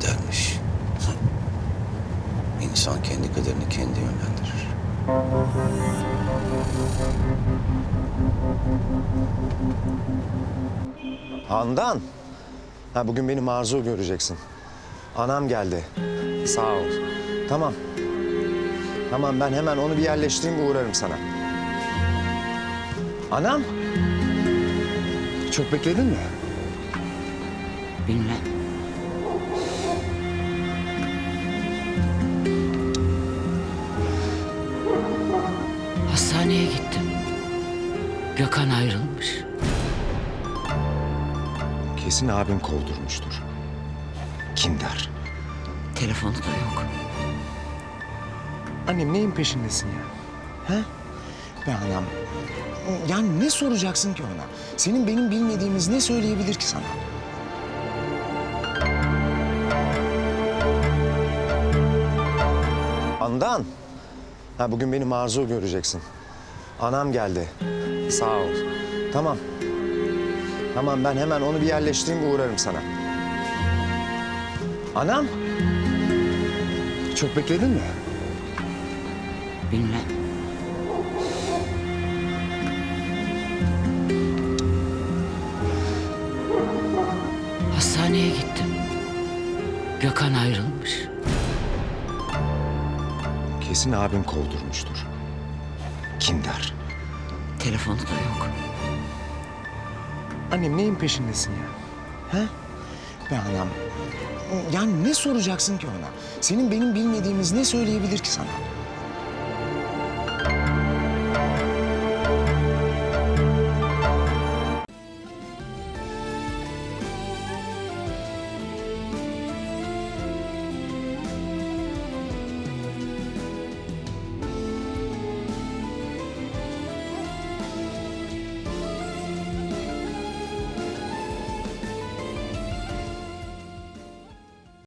kadermiş. İnsan kendi kaderini kendi yönlendirir. Handan. Ha, bugün beni marzu göreceksin. Anam geldi. Sağ ol. Tamam. Tamam ben hemen onu bir yerleştireyim uğrarım sana. Anam. Çok bekledin mi? Bilmem. Hastaneye gittim. Gökhan ayrılmış. Kesin abim kovdurmuştur. Kim der? Telefonu da yok. Annem neyin peşindesin ya? He? Be anam. Yani ne soracaksın ki ona? Senin benim bilmediğimiz ne söyleyebilir ki sana? Andan. Ha, bugün benim Arzu göreceksin. Anam geldi. Sağ ol. Tamam. Tamam ben hemen onu bir yerleştireyim uğrarım sana. Anam. Çok bekledin mi? Bilmem. Hastaneye gittim. Gökhan ayrılmış. Kesin abim kovdurmuştur. Kim der? Telefonu da yok. Annem neyin peşindesin ya? He? Be anam. Yani ne soracaksın ki ona? Senin benim bilmediğimiz ne söyleyebilir ki sana?